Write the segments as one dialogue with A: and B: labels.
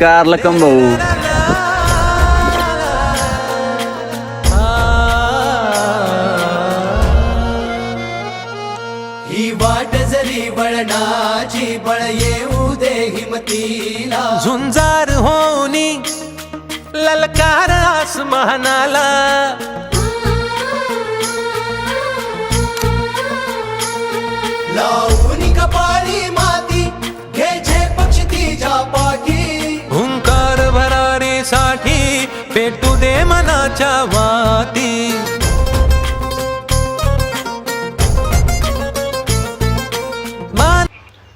A: नमस्कार
B: लकम भाऊ.
C: ही वाट जरी बळणाची बळ येऊ दे हिमतीला.
D: झुंजार होनी ललकार आसमानाला. मनाच्या वाती.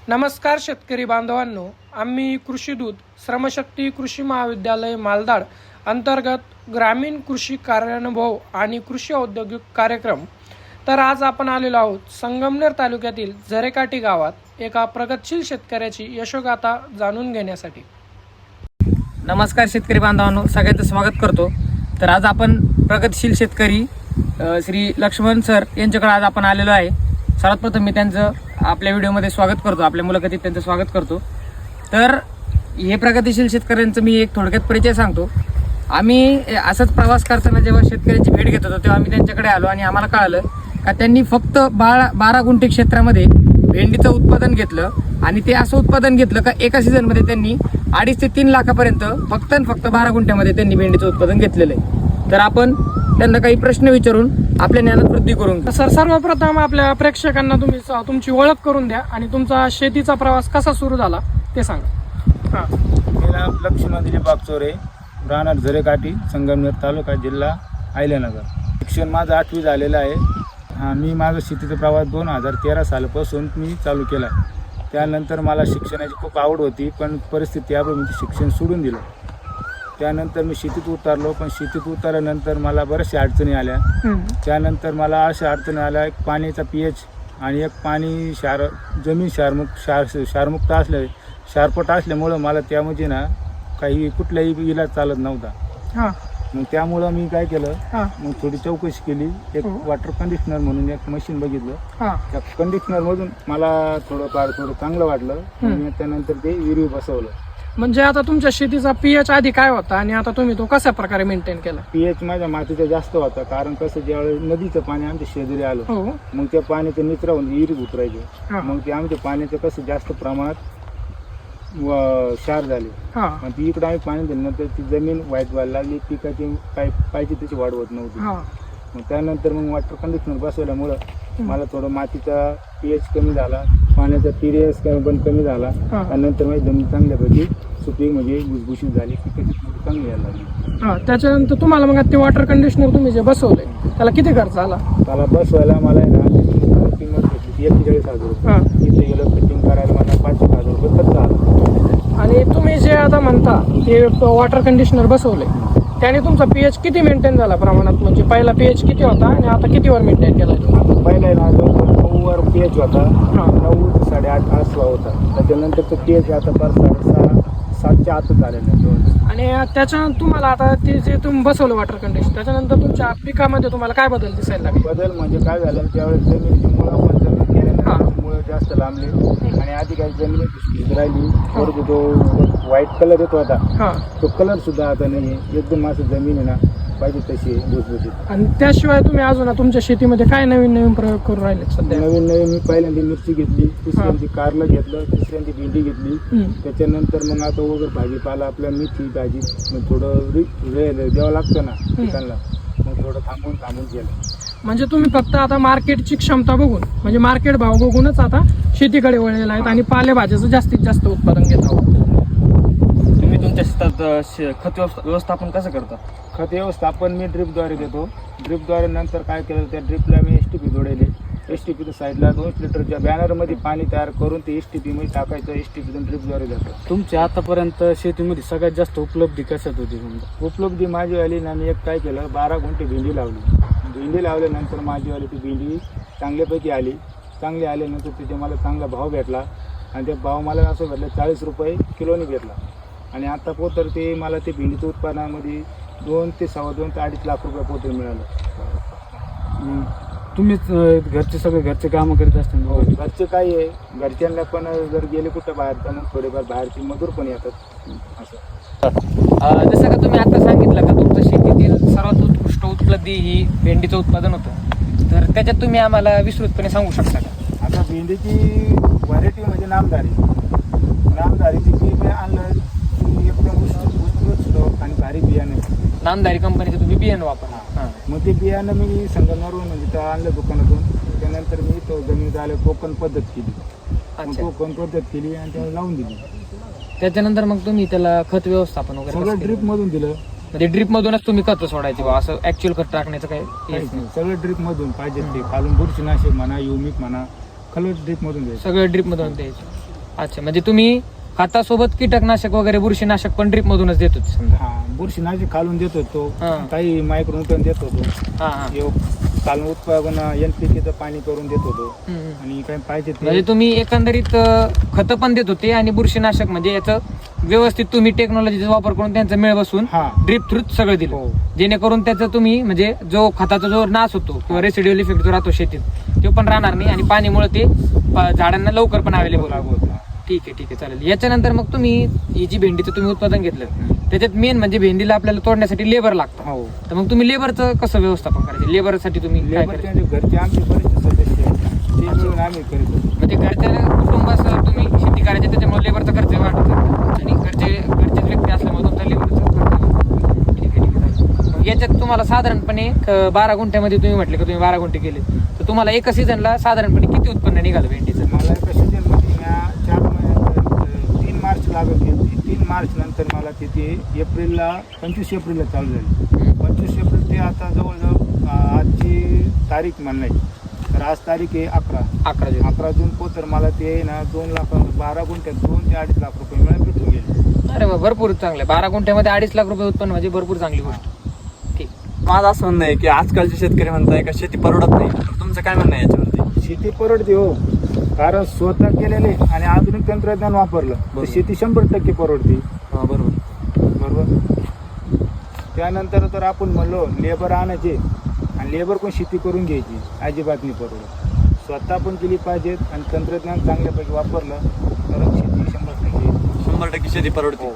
A: नमस्कार शेतकरी बांधवांनो आम्ही कृषीदूत श्रमशक्ती कृषी महाविद्यालय मालदाड अंतर्गत ग्रामीण कृषी कार्यानुभव आणि कृषी औद्योगिक कार्यक्रम. तर आज आपण आलेलो आहोत संगमनेर तालुक्यातील झरेकाठी गावात एका प्रगतशील शेतकऱ्याची यशोगाथा जाणून घेण्यासाठी.
E: नमस्कार शेतकरी बांधवांनो सगळ्यांचं स्वागत करतो. तर आज आपण प्रगतशील शेतकरी श्री लक्ष्मण सर यांच्याकडे आज आपण आलेलो आहे. सर्वात प्रथम मी त्यांचं आपल्या व्हिडिओमध्ये स्वागत करतो आपल्या मुलाखतीत त्यांचं स्वागत करतो. तर हे प्रगतिशील शेतकऱ्यांचं मी एक थोडक्यात परिचय सांगतो. आम्ही असंच असाच प्रवास करताना जेव्हा शेतकऱ्यांची भेट घेत होतो तेव्हा आम्ही त्यांच्याकडे आलो आणि आम्हाला कळालं का त्यांनी फक्त बारा बारा गुंठे क्षेत्रामध्ये भेंडीचं उत्पादन घेतलं आणि ते असं उत्पादन घेतलं का एका सीझनमध्ये त्यांनी अडीच ते तीन लाखापर्यंत फक्त आणि फक्त बारा गुंठ्यामध्ये त्यांनी भेंडीचं उत्पादन घेतलेलं आहे. तर आपण त्यांना काही प्रश्न विचारून आपल्या ज्ञानात वृद्धी करून.
A: सर सर्वप्रथम आपल्या प्रेक्षकांना तुम्ही स- तुमची ओळख करून द्या आणि तुमचा शेतीचा प्रवास कसा सुरू झाला ते सांगा. हां.
F: मी नाव लक्ष्मण दिलीप बागचोरे राहणार झरेकाठी संगमनेर तालुका जिल्हा आयल्यानगर शिक्षण माझं आठवी झालेलं आहे. हा, मी माझं शेतीचा प्रवास दोन हजार तेरा सालापासून मी चालू केला त्यानंतर मला शिक्षणाची खूप आवड होती पण परिस्थिती यामुळे मी शिक्षण सोडून दिलं. त्यानंतर मी शेतीत उतरलो पण शेतीत उतरल्यानंतर मला बऱ्याचशा अडचणी आल्या. त्यानंतर मला अशा अडचणी आल्या एक पाण्याचा पी एच आणि एक पाणी क्षार जमीन क्षारमुक्त क्षार क्षारमुक्त असल्या क्षारपट असल्यामुळं मला त्यामध्ये ना काही कुठलाही इलाज चालत नव्हता. मग त्यामुळं मी काय केलं
A: हां.
F: मग थोडी चौकशी केली. एक
A: हो.
F: वॉटर कंडिशनर म्हणून एक मशीन बघितलं.
A: हां.
F: त्या कंडिशनरमधून मला थोडंफार थोडं चांगलं वाटलं.
A: हम्म.
F: मी त्यानंतर ते विरीव बसवलं.
A: म्हणजे आता तुमच्या शेतीचा पीएच आधी काय होता आणि आता तुम्ही तो कशा प्रकारे मेंटेन केला?
F: पी एच माझ्या मातीचा जास्त होता कारण कसं ज्यावेळेस नदीचं पाणी आमच्या शेजारी आलं
A: हो.
F: मग त्या पाण्याचं निचरावून विहिरीत उतरायचे.
A: हा.
F: मग ते आमच्या पाण्याचं कसं जास्त प्रमाणात व- क्षार झाले.
A: हां.
F: ती इकडं आम्ही पाणी दिल्यानंतर ती जमीन वाईट व्हायला लागली पिकाची पाहिजे त्याची वाढ होत नव्हती.
A: हां.
F: मग त्यानंतर मग वॉटर कंडिशनर बसवल्यामुळं मला थोडं मातीचा पीएच कमी झाला पाण्याचा पीरियस पण कमी झाला.
A: हा.
F: त्यानंतर माझी जमीन चांगल्यापैकी सुपीक म्हणजे भुसभुशीत झाली पिकाची मध्ये चांगली यायला लागली.
A: हां त्याच्यानंतर तुम्हाला मग ते वॉटर कंडिशनर तुम्ही जे बसवले त्याला किती खर्च आला?
F: त्याला बसवायला मला आहे ना किंमत घेतली एक्केचाळीस हजार रुपये इथे गेलं फिटिंग करायला मला पाचशे हजार रुपये खर्च आला
A: आणि तुम्ही जे आता म्हणता ते वॉटर कंडिशनर बसवले त्याने तुमचा पीएच किती मेंटेन झाला प्रमाणात? म्हणजे पहिला पीएच किती होता आणि आता कितीवर मेंटेन केला तुम्ही?
F: पहिला नऊवर पीएच होता.
A: हा.
F: नऊ ते साडेआठ आसवा होता. त्याच्यानंतर तो पीएच आता पाच साडेसहा सातच्या आतच आलेला आहे दोन
A: आणि त्याच्यानंतर तुम्हाला आता ते जे तुम्ही बसवलं वॉटर कंडिशन त्याच्यानंतर तुमच्या पिकामध्ये तुम्हाला काय बदल दिसायला लागले?
F: बदल म्हणजे काय झालं त्यावेळेस जमिनीची मुळं पण जमीन
A: हा.
F: गेल्यानंतर मुळं जास्त लांबली आणि आधी काही भुसभुशीत राहिली. परंतु तो व्हाईट कलर येतो आता. तो कलर सुद्धा आता नाही. आहे एकदम असं जमीन आहे ना पाहिजे तशी भुसभुशीत.
A: आणि त्याशिवाय तुम्ही अजून तुमच्या शेतीमध्ये काय नवीन नवीन प्रयोग करून राहिले सध्या?
F: नवीन नवीन मी पहिल्यांदा मिरची घेतली दुसऱ्यांदी कारलं घेतलं तिसऱ्यांदी भेंडी घेतली. त्याच्यानंतर मग आता वगैरे भाजीपाला आपल्या मेथी भाजी मग थोडं वेळ द्यावं लागतं ना पिकांना. मग थोडं थांबून थांबून गेलं
A: म्हणजे तुम्ही फक्त आता मार्केटची क्षमता बघून म्हणजे मार्केट भाव बघूनच आता शेतीकडे वळलेला आहेत आणि पालेभाज्याचं जास्तीत जास्त उत्पादन घेत आहोत.
E: तुम्ही तुमच्या शेतात अ, शे- खत व्यवस्था- व्यवस्थापन कसं करता?
F: खत व्यवस्थापन मी ड्रिपद्वारे देतो. ड्रिपद्वारे नंतर काय केलं त्या ड्रिपला मी एस टी पी जोडले एस टी पीच्या साईडला दोनशे लिटरच्या बॅनरमध्ये पाणी तयार करून ते एस टी पीमध्ये टाकायचं एस टी पीतून ड्रिपद्वारे जातं.
G: तुमची आतापर्यंत शेतीमध्ये सगळ्यात जास्त उपलब्धी कशात होती समजा
F: उपलब्धी माझी आली ना मी एक काय केलं बारा गुंठे भेंडी लावली. भेंडी लावल्यानंतर माझी आली ती भेंडी चांगल्यापैकी आली. चांगली आल्यानंतर तिथे मला चांगला भाव भेटला. आणि ते भाव मला असं भेटला चाळीस रुपये किलोनी भेटला. आणि आता पोतर ते मला ते भेंडीचं उत्पादनामध्ये दोन ते सव्वा दोन ते अडीच लाख रुपये पोतर मिळालं.
G: तुम्हीच घरचे सगळे घरचे कामं करीत
F: हो
G: असताना
F: घरचे काय आहे. घरच्यांना पण जर गेले कुठं बाहेर तर मग थोडेफार बाहेरची मजूर पण येतात. असं.
E: जसं का तुम्ही आता सांगितलं का तुमचं शेतीतील सर्वात उपलब्धी ही भेंडीचं उत्पादन होतं. तर त्याच्यात तुम्ही आम्हाला विस्तृतपणे सांगू शकता का?
F: आता भेंडीची व्हरायटी म्हणजे नामदारी. नामदारीची बी मी आणलं की एकदम उत्कृष्ट आणि भारी बियाणे.
E: नामदारी कंपनीचं तुम्ही बियाणं वापरा हां.
F: मग ते बियाणं मी संगमवरून म्हणजे त्या आणलं दुकानातून. त्यानंतर मी तो जमिनीत आलं टोकन पद्धत केली. टोकन पद्धत केली आणि त्याला लावून दिली.
E: त्याच्यानंतर मग तुम्ही त्याला खत व्यवस्थापन वगैरे
F: सगळं? ड्रीप मधून दिलं.
E: म्हणजे ड्रीप मधूनच तुम्ही खत सोडायचे बा असं ऍक्च्युअल खत टाकण्याचं काही
F: काहीच
E: हेच
F: नाही.
E: नाही.
F: सगळं ड्रीप मधून पाहिजे ते. खालून बुरशीनाशक म्हणा युमिक म्हणा खलं ड्रीप मधून
E: सगळं ड्रीप मधून द्यायचं. अच्छा म्हणजे तुम्ही खतासोबत कीटकनाशक वगैरे बुरशीनाशक पण ड्रीप मधूनच देत होते समजा.
F: हा बुरशीनाशक खालून देत होतो
E: हा.
F: काही मायक्रोन्यूटन देत होतो
E: हा हा.
F: यो खालून उत्पादन एनपीकेचं पाणी करून देत होतो
E: हम्म, हम्म.
F: आणि काही पाहिजे
E: म्हणजे
F: ते
E: तुम्ही एकंदरीत खत पण देत होते आणि बुरशीनाशक म्हणजे याचं व्यवस्थित तुम्ही टेक्नॉलॉजीचा वापर करून त्यांचं मेळ बसून
F: हा.
E: ड्रीप थ्रू सगळं दिलं.
F: हो.
E: जेणेकरून त्याचं तुम्ही म्हणजे जो खताचा जो नाश होतो किंवा रेसिड्युअल इफेक्ट जो राहतो शेतीत तो पण राहणार नाही आणि पाणीमुळे ते प- झाडांना लवकर पण अवेलेबल ठीक आहे ठीक आहे चालेल. याच्यानंतर मग तुम्ही ही जी भेंडीचं तुम्ही उत्पादन घेतलं त्याच्यात मेन म्हणजे भेंडीला आपल्याला तोडण्यासाठी लेबर लागतं.
F: हो.
E: तर मग तुम्ही लेबरचं कसं व्यवस्थापन करायचं? लेबरसाठी तुम्ही काय
F: लेबर
E: करायचं?
F: त्यांचे घरचे आमचे बरेचसे सदस्य आहेत. ते मिळून आम्ही करीत होतो.
E: म्हणजे घरच्या कुटुंबासह शेती करायची त्याच्यामुळे लेबरचा खर्च वाढत. आणि घरचे घरचेच व्यक्ती असल्यामुळे तुमचा लेबरचा खर्च वाढतो. ठीक आहे ठीक आहे चालेल. मग याच्यात तुम्हाला साधारणपणे बारा गुंठ्यामध्ये तुम्ही म्हटले की तुम्ही बारा गुंठे केले तर तुम्हाला एका सीझनला साधारणपणे किती उत्पन्न निघालं भेंडीचं
F: मला एका सीजनमध्ये म्या चार तीन मार्च लागत गेली तीन मार्च नंतर मला तिथे एप्रिलला पंचवीस एप्रिलला चालू झाली पंचवीस एप्रिल ते आता जवळजवळ आजची तारीख म्हणणार तर आज तारीख आहे अकरा.
E: अकरा जून.
F: अकरा जून पोतर मला ते ना दोन लाख बारा गुंठ्यात दोन ते अडीच लाख रुपये मिळून भेटून गेले.
E: अरे वा भरपूर चांगलं. बारा गुंठ्यामध्ये अडीच लाख रुपये उत्पन्न म्हणजे भरपूर चांगली गोष्ट. ठीक.
B: माझं असं म्हणणं आहे की आजकालचे शेतकरी म्हणताय का शेती परवडत नाही. तर तुमचं काय म्हणणं आहे याच्यावरती?
F: शेती परवडते हो. कारण स्वतः केलेले आणि आधुनिक तंत्रज्ञान वापरलं तर
B: बरोबर.
F: शेती शंभर टक्के परवडते.
B: हा बरोबर.
F: बरोबर? त्यानंतर तर आपण म्हणलो लेबर आणायचे. आणि लेबर पण शेती करून घ्यायची अजिबात नाही परवडत. स्वतः पण केली पाहिजेत आणि तंत्रज्ञान चांगल्यापैकी वापरलं तर शेती शंभर टक्के
B: शंभर टक्के शेती परवडते.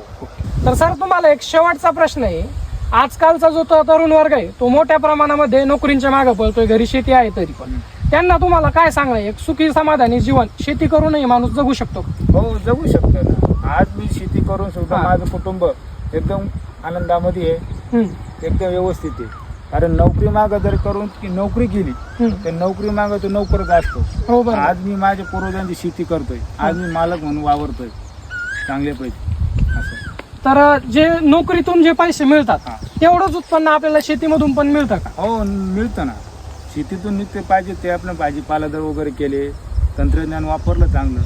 A: तर सर तुम्हाला एक शेवटचा प्रश्न आहे. आजकालचा जो तो तरुण वर्ग आहे तो मोठ्या प्रमाणामध्ये नोकरींच्या मागे पळतोय घरी शेती आहे तरी पण. त्यांना तुम्हाला काय सांगा एक सुखी समाधानी जीवन शेती करूनही माणूस जगू शकतो का?
F: हो जगू शकतो ना. आज मी शेती करून सुद्धा
A: हा.
F: माझं कुटुंब एकदम आनंदामध्ये आहे.
A: हम्म,
F: एकदम व्यवस्थित आहे. कारण नोकरी मागं जर करून की नोकरी केली. तर नोकरी मागं तो नोकरच असतो
A: हो
F: आज मी माझ्या पूर्वजांची शेती करतोय. आज मी मालक म्हणून वावरतोय. चांगल्यापैकी असं.
A: तर जे नोकरीतून जे पैसे मिळतात
F: हा.
A: तेवढंच उत्पन्न आपल्याला शेतीमधून पण मिळतं का?
F: हो मिळतं ना. शेतीतून निघते पाहिजे ते आपण भाजीपाला जर वगैरे केले तंत्रज्ञान वापरलं चांगलं.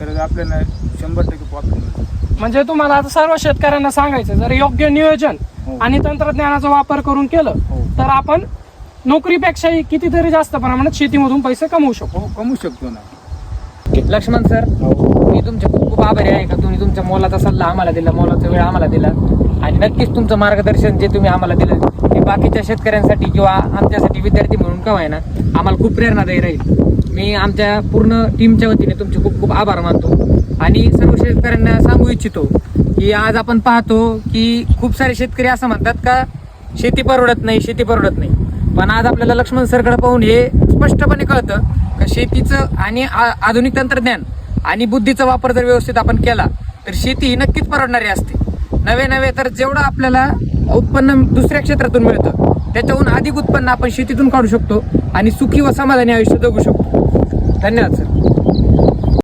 F: तर आपल्याला शंभर टक्के प्रॉफिट मिळतं.
A: म्हणजे तुम्हाला आता सर्व शेतकऱ्यांना सांगायचं जर योग्य नियोजन. आणि तंत्रज्ञानाचा वापर करून केलं
F: हो.
A: तर आपण नोकरीपेक्षाही कितीतरी जास्त प्रमाणात शेतीमधून पैसे कमवू शकतो
F: हो कमवू शकतो ना.
E: लक्ष्मण सर मी तुमचे खूप खूप आभारी आहे का? तुम्ही तुमच्या मोलाचा सल्ला आम्हाला दिला मोलाचा वेळ आम्हाला दिला. आणि नक्कीच तुमचं मार्गदर्शन जे तुम्ही आम्हाला दिलं ते बाकीच्या शेतकऱ्यांसाठी किंवा आमच्यासाठी विद्यार्थी म्हणून का आहे ना आम्हाला खूप प्रेरणादायी राहील. मी आमच्या पूर्ण टीमच्या वतीने तुमचे खूप खूप आभार मानतो. आणि सर्व शेतकऱ्यांना सांगू इच्छितो की आज आपण पाहतो की खूप सारे शेतकरी असं म्हणतात का शेती परवडत नाही शेती परवडत नाही. पण आज आपल्याला लक्ष्मण सरकडे पाहून हे स्पष्टपणे कळतं का शेतीचं आणि आ- आधुनिक तंत्रज्ञान आणि बुद्धीचा वापर जर व्यवस्थित आपण केला तर शेती ही नक्कीच परवडणारी असते. नवे नवे तर जेवढं आपल्याला उत्पन्न दुसऱ्या क्षेत्रातून मिळतं त्याच्याहून अधिक उत्पन्न आपण शेतीतून काढू शकतो आणि सुखी व समाधानी आयुष्य जगू शकतो. धन्यवाद सर.